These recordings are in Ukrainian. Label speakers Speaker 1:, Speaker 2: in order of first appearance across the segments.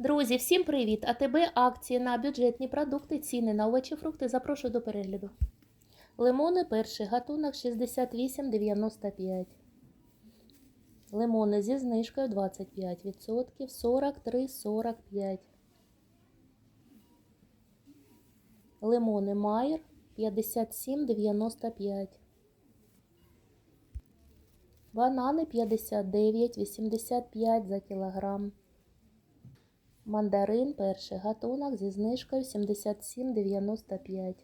Speaker 1: Друзі, всім привіт! АТБ акції на бюджетні продукти, ціни на овочі, фрукти. Запрошую до перегляду. Лимони перший гатунок 68,95. Лимони зі знижкою 25%, 43,45. Лимони Майер 57,95. Банани 59,85 за кілограм. Мандарин перший гатунок зі знижкою 77,95.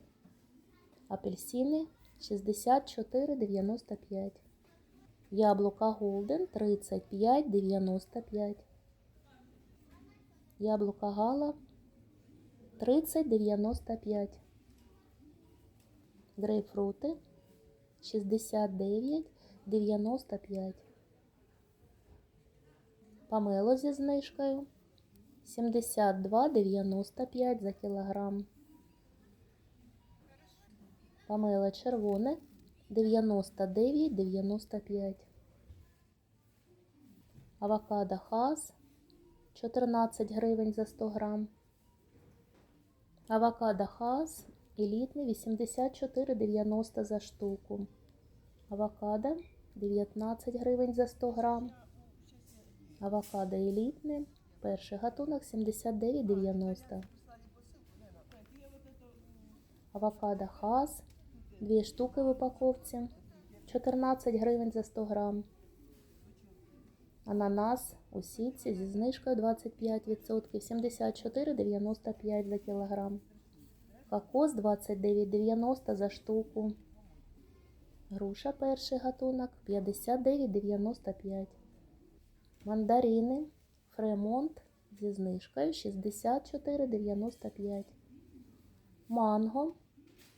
Speaker 1: Апельсини 64,95. Яблука Голден 35,95. Яблука Гала 30,95. Грейпфрути 69,95. Помело зі знижкою 72,95 за кілограм. Помело червоне 99,95. Авокадо хас 14 гривень за 100 грам. Авокадо хас елітний 84,90 за штуку. Авокадо 19 гривень за 100 грам. Авокадо елітне. Перший гатунок 79,90. Авокадо хас. Дві штуки в упаковці. 14 гривень за 100 грам. Ананас у сітці зі знижкою 25%. 74,95 за кілограм. Кокос 29,90 за штуку. Груша перший гатунок 59,95. Мандарини Фремонт зі знижкою 64,95. Манго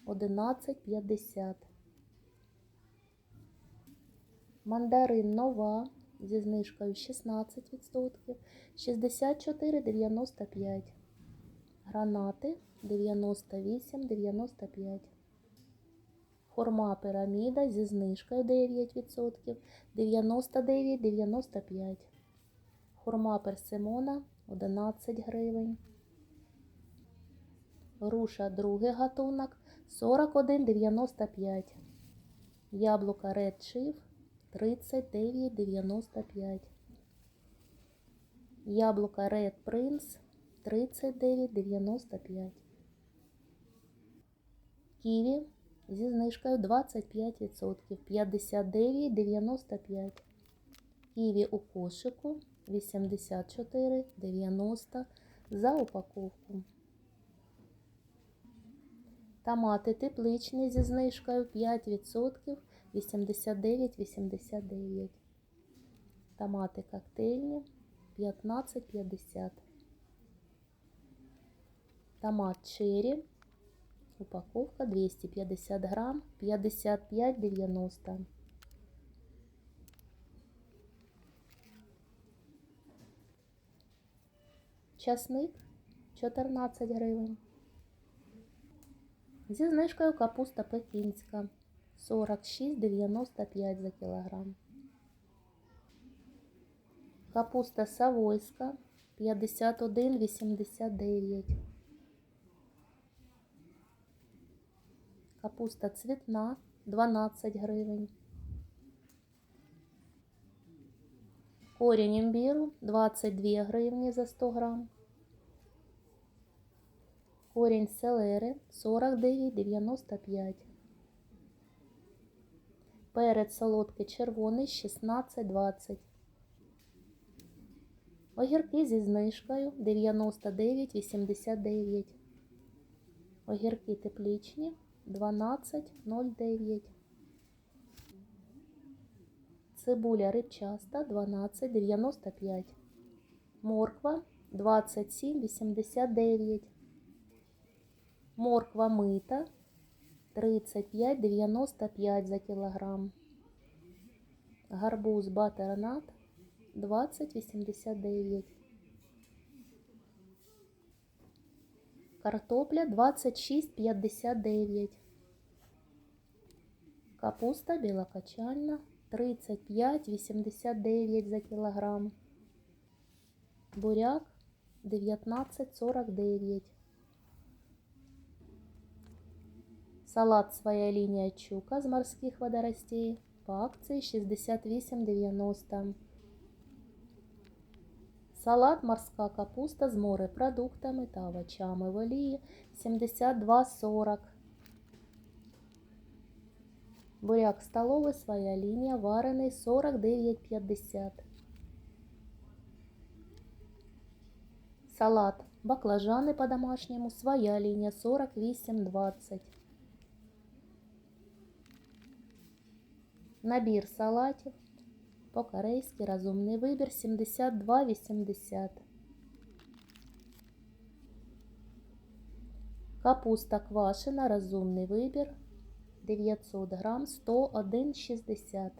Speaker 1: 11,50. Мандарин нова зі знижкою 16%. 64,95. Гранати 98,95. Хурма піраміда зі знижкою 9%. 99,95. Хурма персимона 11 гривень. Груша другий гатунок 41,95. Яблука Red Chief 39,95. Яблука Red Prince 39,95. Ківі зі знижкою 25%. 59,95. Ківі у кошику 84,90 за упаковку. Томати тепличні зі знижкою 5%, 89,89. Томати коктейльні 15,50. Томат черри. Упаковка 250 грамм, 55,90. Часник 14 гривень. Зі знижкою капуста пекінська 46,95 за кілограм. Капуста савойська 51,89. Капуста цвітна 12 гривень. Корінь імбіру 22 гривні за 100 грам. Корінь селери 49,95. Перець солодкий червоний 16,20. Огірки зі знижкою 99,89. Огірки теплічні 12,09. Цибуля рибчаста 12,95. Морква 27,89. Морква мита 35,95 за кілограм. Гарбуз батернат 20,89. Картопля 26,59. Капуста білокачальна 35,89 за кілограм. Буряк 19,49. Салат «Своя линия чука» з морських водоростей по акції 68,90. Салат «Морська капуста» з морепродуктами та овочами в олії 72,40. Буряк столовий «Своя лінія» варений 49,50. Салат баклажани по-домашньому «Своя лінія» 48,20. Набір салатів по-корейськи розумний вибір 72,80. Капуста квашена розумний вибір 900 грам 101,60.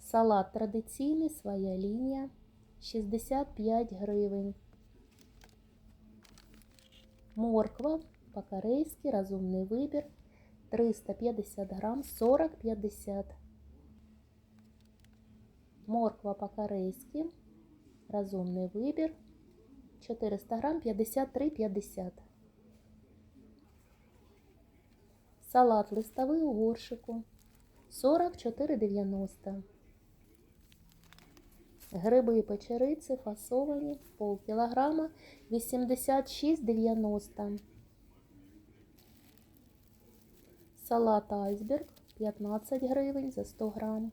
Speaker 1: Салат традиційний своя лінія 65 гривень. Морква по-корейськи розумний вибір 350 грам 40,50. Морква по-корейськи розумний вибір 400 грам 53,50. Салат листовий у горшику 44,90. Гриби печериці фасовані пол кілограма 86,90. Салат айсберг 15 гривень за 100 грам.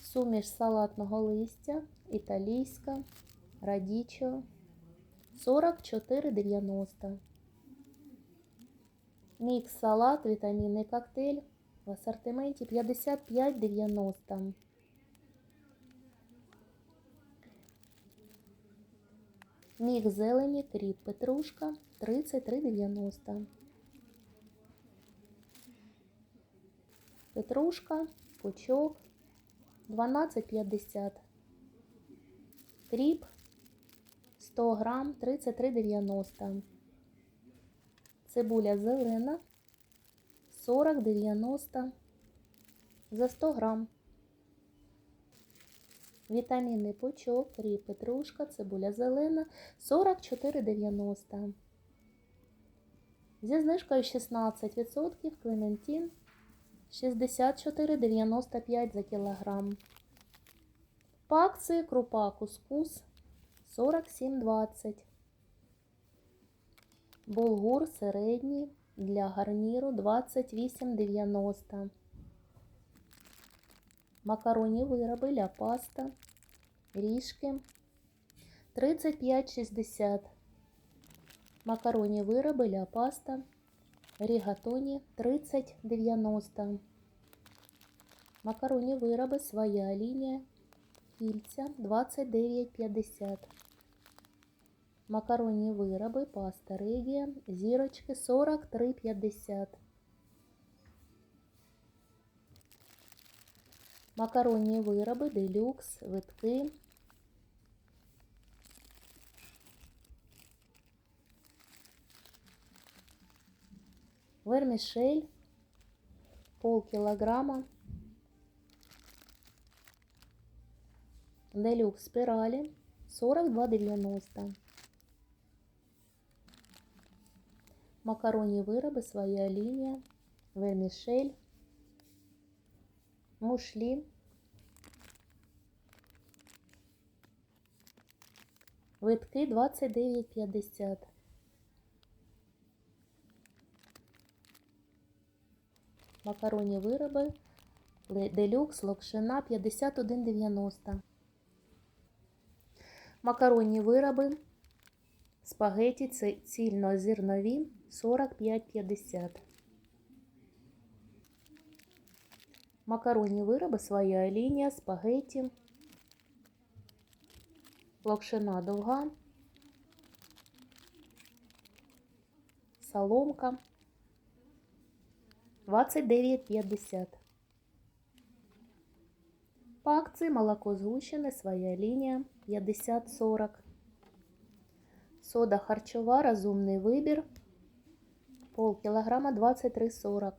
Speaker 1: Суміш салатного листя італійська радічо 44,90. Мікс салат вітамінний коктейль в асортименті 55,90. Мікс зелені кріп петрушка 33,90. Петрушка, пучок 12,50. Кріп 100 грам 33,90. Цибуля зелена 40,90 за 100 грам. Вітамінний пучок, кріп, петрушка, цибуля зелена 44,90. Зі знижкою 16% Клементін 64,95 за кілограм. Акції крупа кускус 47,20. Булгур середній для гарніру 28,90. Макаронні вироби ля ріжки 35,60. Макаронні вироби ля рігатоні 30,90. Макаронні вироби своя лінія, кільця 29,50. Макаронні вироби, паста Регія, зірочки 43,50. Макаронні вироби, делюкс, витки. Вермішель пол кілограма. Делюкс спиралі 42,90. Макаронні вироби, своя лінія, вермішель, мушлі, витки 29,50. Макаронні вироби, делюкс, локшина 51,90. Макаронні вироби, спагеті цільнозернові 45,50. Макаронні вироби, своя лінія, спагеті, локшина довга, соломка 29,50. По акції молоко згущене, своя лінія 50-40. Сода харчова, розумний вибір. Пол кілограма 23,40.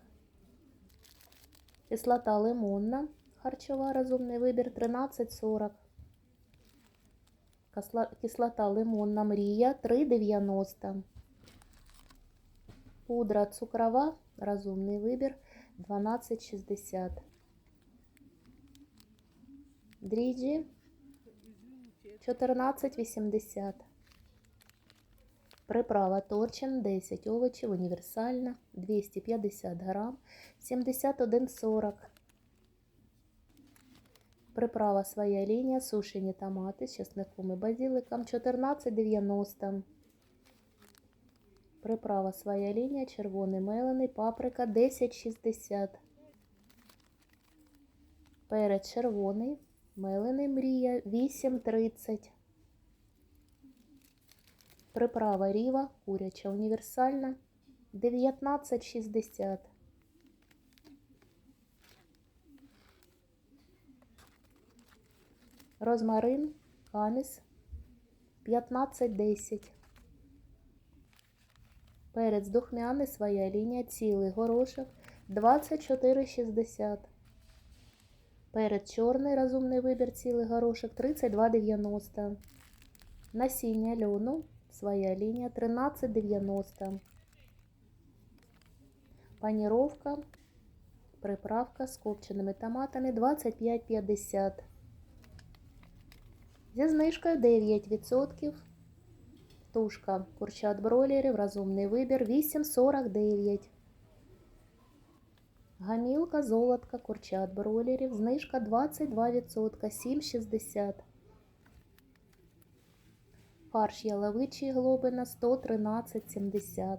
Speaker 1: Кислота лимонна, харчова, розумний вибір 13,40. Кислота лимонна мрія 3,90. Пудра цукрова, розумний вибір 12,60. Дріжджі 14,80. Приправа торчин 10 овочів, універсальна 250 грам 71,40. Приправа своя лінія, сушені томати з чесником і базиликом 14,90. Приправа своя лінія, червоний мелений, паприка 10,60. Перець червоний, мелений мрія 8,30. Приправа ріва, куряча універсальна 19,60. Розмарин, каміс 15,10. Перець духмяний, своя лінія, цілий горошок 24,60. Перець чорний, розумний вибір, цілий горошок 32,90. Насіння льону, своя лінія 13,90. Паніровка, приправка з копченими томатами 25,50. Зі знижкою 9%. Тушка курчат бройлерів, розумний вибір 8,49. Гамілка, золотка, курчат бройлерів, знижка 22%, 7,60. Фарш яловичий глобина 113,70.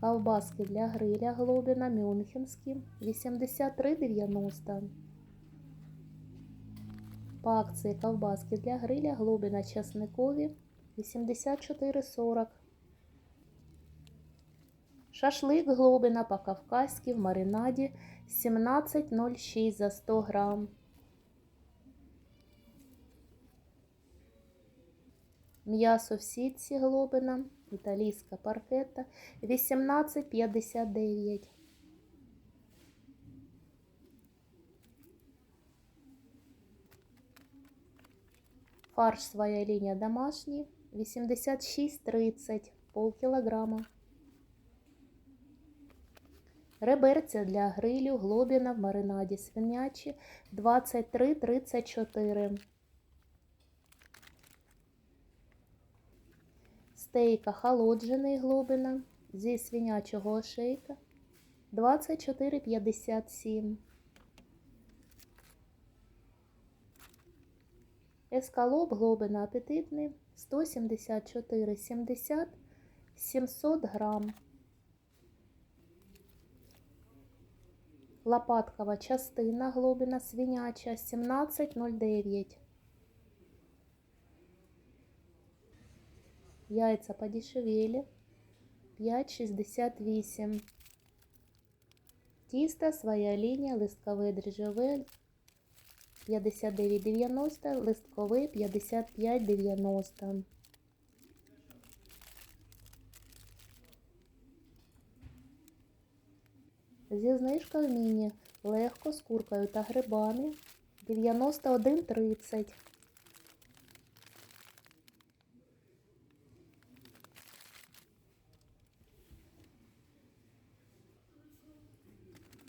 Speaker 1: Ковбаски для гриля глобина мюнхенські 83,90. По акції ковбаски для гриля глобина часникові 84,40. Шашлик глобина по-кавказьки в маринаді 17,06 за 100 грам. М'ясо в сітці глобина, італійська паркета 18,59. Фарш своя лінія домашній 86,30 полкілограма. Реберця для грилю глобіна в маринаді свинячі 23,34. Стейк охолоджений глобина зі свинячого ошейка 24,57. Ескалоп глобина апетитний 174,70 700 грам. Лопаткова частина глобина свиняча 17,09. Яйца подешевели 5,68. Тісто, своя лінія, листкове дріжджове 59,90, листковий 55,90. Зі знижкою міні легко з куркою та грибами 91,30.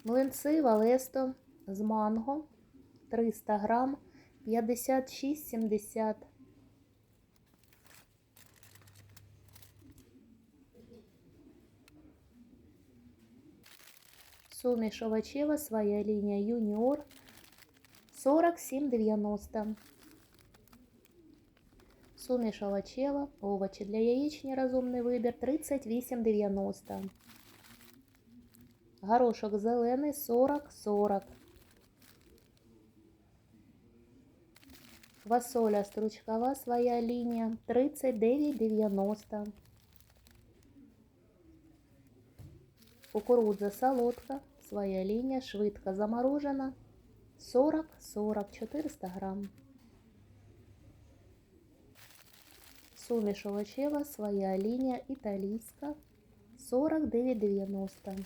Speaker 1: Млинці Валесто з манго 300 грам 56,70. Суміш овочева, своя лінія юніор 47,90. Суміш овочева, овочі для яєчні, розумний вибір 38,90. Горошок зелений 40-40. Квасоля стручкова, своя лінія 39,90. Кукурудза солодка, своя лінія, швидко заморожена 40-40, 400 грам. Суміш овочева, своя лінія, італійська 49,90.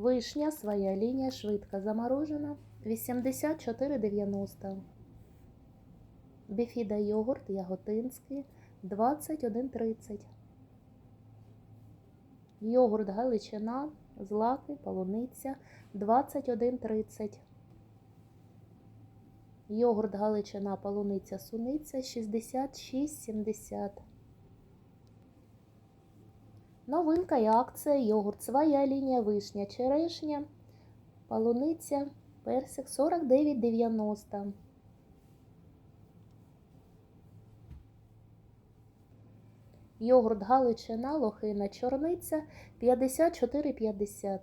Speaker 1: Вишня, своя лінія, швидка заморожена. 84,90. Біфіда йогурт яготинський 21,30. Йогурт Галичина, злаки, полуниця 21,30. Йогурт Галичина, полуниця, суниця 66,70. Новинка і акція йогурт, своя лінія. Вишня, черешня, полуниця, персик. 49,90. Йогурт Галичина, лохина, чорниця. 54,50.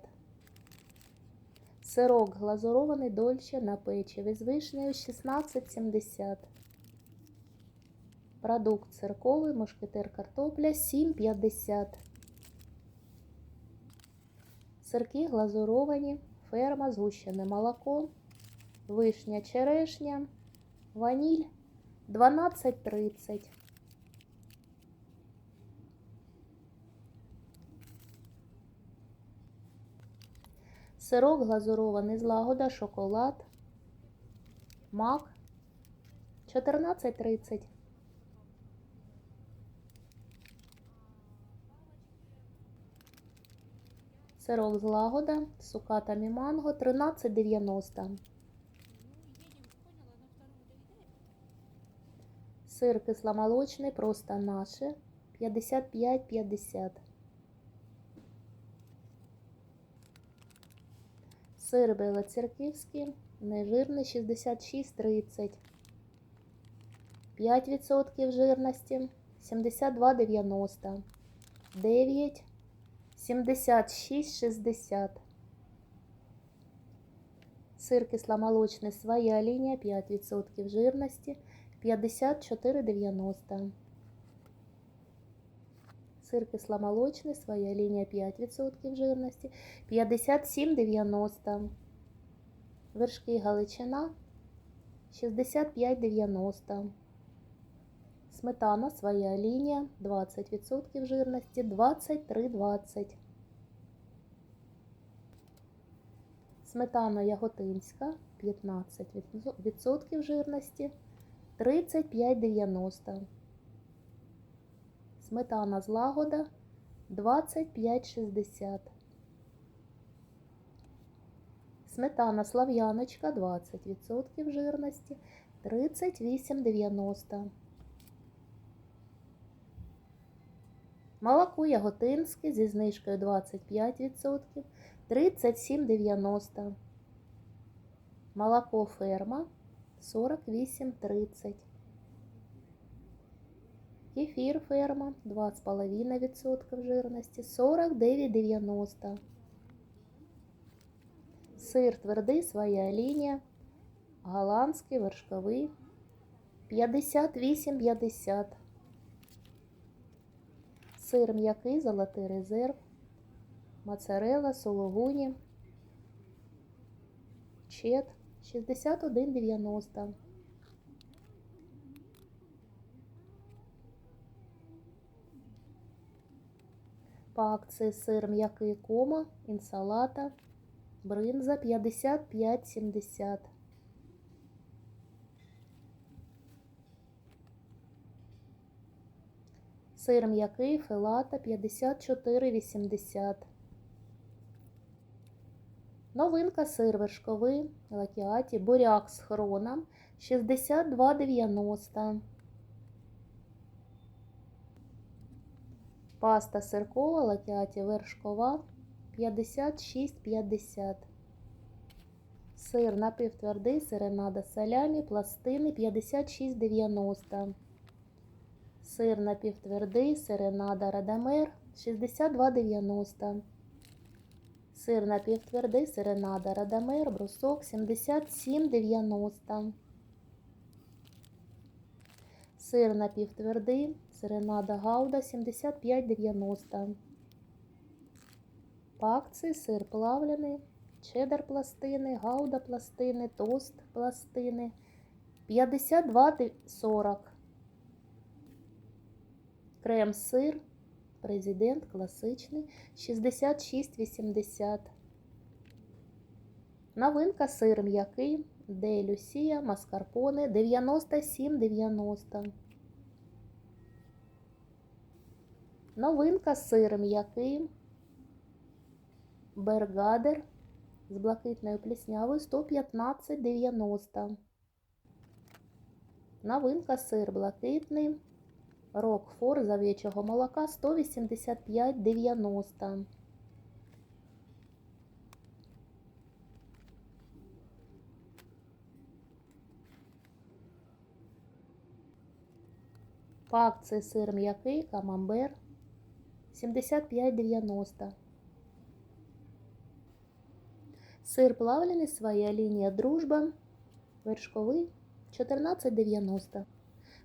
Speaker 1: Сирок. Глазурований дольче на печиві з вишнею 16,70. Продукт цирковий, мушкетер. Картопля. 7,50. Сирки глазуровані, ферма, згущене молоко, вишня, черешня, ваніль 12,30. Сирок глазурований злагода, шоколад, мак 14,30. Сирок злагода, сукатами манго 13,90. Сир кисломолочний, просто наше 55,50. Сир белоцерківський, нежирний 66,30. 5% жирності 72,90. 9 76,60. Сир кисломолочний своя лінія 5% жирності 54,90. Сир кисломолочний, своя лінія 5% жирності 57,90. Вершки Галичина 65,90. Сметана, своя лінія 20% жирності 23,20. Сметана Яготинська 15% жирності 35,90. Сметана злагода 25,60. Сметана слав'яночка 20% жирності 38,90. Молоко яготинське зі знижкою 25% 37,90. Молоко ферма 48,30. Кефір ферма 2,5% жирності 49,90. Сир твердий, своя лінія. Голландський, вершковий 58,50. Сир м'який, золотий резерв. Моцарелла, сологуні. Чет 61,90. По акції сир м'який кома, інсалата, бринза 55,70. Сир м'який филата 54,80. Новинка сир вершковий лакіаті, буряк з хроном 62,90. Паста сиркова лакіаті вершкова 56,50. Сир напівтвердий, сиренада салямі, пластини 56,90. Сир напівтвердий, сиренада радамер 62,90. Сир напівтвердий, сиренада радамер, брусок 77,90. Сир напівтвердий, сиренада гауда 75,90. По сир плавлений, чеддер пластини, гауда пластини, тост пластини 52,40. Крем-сир, президент класичний 66,80. Новинка сир м'який, де Люсія, маскарпоне 97,90. Новинка сир м'який, бергадер з блакитною пліснявою 115,90. Новинка сир блакитний, рокфор з овечого молока 185,90. По акції сир м'який, камамбер 75,90. Сир плавлений, своя лінія дружба, вершковий 14,90.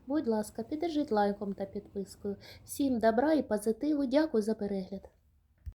Speaker 1: Будь ласка, піддержіть лайком та підпискою. Всім добра і позитиву. Дякую за перегляд.